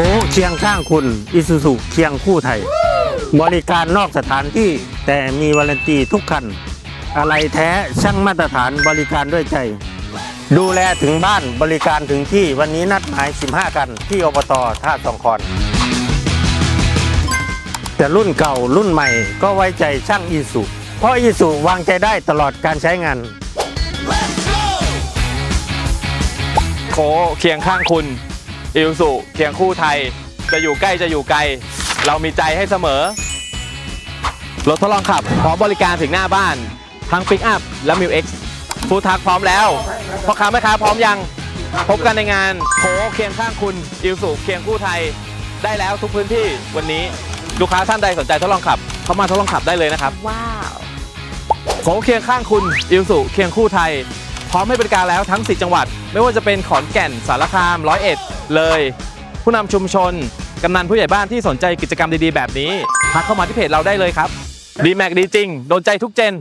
คเคียงข้างคุณอิสุสุเคียงคู่ไทย บริการนอกสถานที่แต่มีวารันตีทุกคัน อะไรแท้ช่างมาตรฐานบริการด้วยใจ ดูแลถึงบ้านบริการถึงที่วันนี้นัดหมาย 15 กันที่อบตท่าสองคอนแต่รุ่นเก่ารุ่นใหม่ก็ไว้ใจช่างอีสุเพราะอีสุวางใจได้ตลอดการใช้งานโคเคียงข้างคุณ อิลสุเคียงคู่ไทย จะอยู่ใกล้จะอยู่ไกล เรามีใจให้เสมอ รถทดลองขับ พร้อมบริการถึงหน้าบ้าน ทั้งปิกอัพและมิวเอ็กซ์ฟูทักพร้อมแล้วพ่อค้าแม่ค้าพร้อมยัง พบกันในงานโคเคียงข้างคุณ อิลสุเคียงคู่ไทย ได้แล้วทุกพื้นที่วันนี้ลูกค้าท่านใดสนใจทดลองขับ เข้ามาทดลองขับได้เลยนะครับ ว้าวโขงเคียงข้างคุณ อิลสุเคียงคู่ไทย พร้อมให้บริการแล้วทั้ง 4 จังหวัด ไม่ว่าจะเป็นขอนแก่นสารคามร้อยเอ็ดเลย ผู้นำชุมชนกำนันผู้ใหญ่บ้านที่สนใจกิจกรรมดีๆ แบบนี้ทักเข้ามาที่เพจเราได้เลยครับดีแม็กดีจริงโดนใจทุกเจน